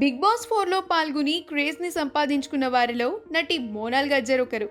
Big boss ఫోర్లో పాల్గొని క్రేజ్ని సంపాదించుకున్న వారిలో నటి మోనాల్ గజ్జర్ ఒకరు.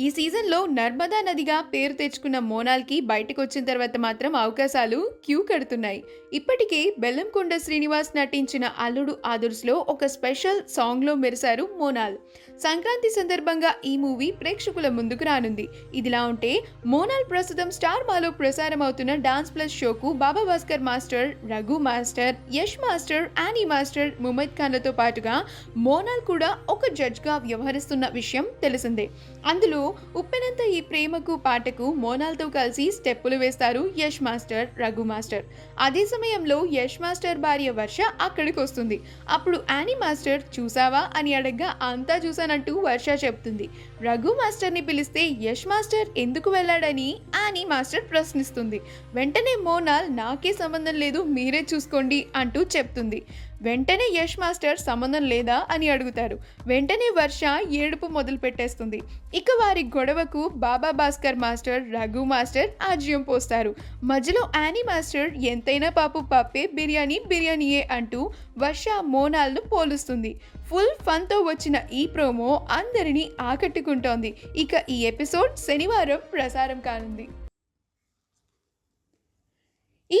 ఈ సీజన్లో నర్మదా నదిగా పేరు తెచ్చుకున్న మోనాల్కి బయటకు వచ్చిన తర్వాత మాత్రం అవకాశాలు క్యూ కడుతున్నాయి. ఇప్పటికే బెల్లంకొండ శ్రీనివాస్ నటించిన అల్లుడు ఆదుర్స్లో ఒక స్పెషల్ సాంగ్లో మెరిశారు మోనాల్. సంక్రాంతి సందర్భంగా ఈ మూవీ ప్రేక్షకుల ముందుకు రానుంది. ఇదిలా ఉంటే మోనాల్ ప్రస్తుతం స్టార్ మాలో ప్రసారం అవుతున్న dance plus షోకు Baba Bhaskar master Raghu master Yash master Annie master Mumaith ఖాన్లతో పాటుగా మోనాల్ కూడా ఒక జడ్జ్గా వ్యవహరిస్తున్న విషయం తెలిసిందే. అందులో ఉప్పెనంత ఈ ప్రేమకు పాటకు మోనాల్తో కలిసి స్టెప్పులు వేస్తారు యష్ మాస్టర్ రఘు మాస్టర్. అదే సమయంలో యష్ మాస్టర్ భార్య వర్ష అక్కడికి వస్తుంది అప్పుడు యానీ మాస్టర్ చూసావా అని అడగ్గా అంతా చూసానంటూ వర్ష చెప్తుంది. రఘు మాస్టర్ని పిలిస్తే యష్ మాస్టర్ ఎందుకు వెళ్ళాడని యానీ మాస్టర్ ప్రశ్నిస్తుంది. వెంటనే మోనాల్ నాకే సంబంధం లేదు మీరే చూసుకోండి అంటూ చెప్తుంది. వెంటనే యష్ మాస్టర్ సంబంధం లేదా అని అడుగుతారు. వెంటనే వర్ష ఏడుపు మొదలు పెట్టేస్తుంది. ఇక వారి గొడవకు బాబా భాస్కర్ మాస్టర్ రఘు మాస్టర్ ఆజ్యం పోస్తారు. మధ్యలో యానీ మాస్టర్ ఎంతైనా పాపు పాపే బిర్యానీ బిర్యానీయే అంటూ వర్ష మోనాల్ను పోలుస్తుంది. ఫుల్ ఫన్తో వచ్చిన ఈ ప్రోమో అందరినీ ఆకట్టుకుంటోంది. ఇక ఈ ఎపిసోడ్ శనివారం ప్రసారం కానుంది ఈ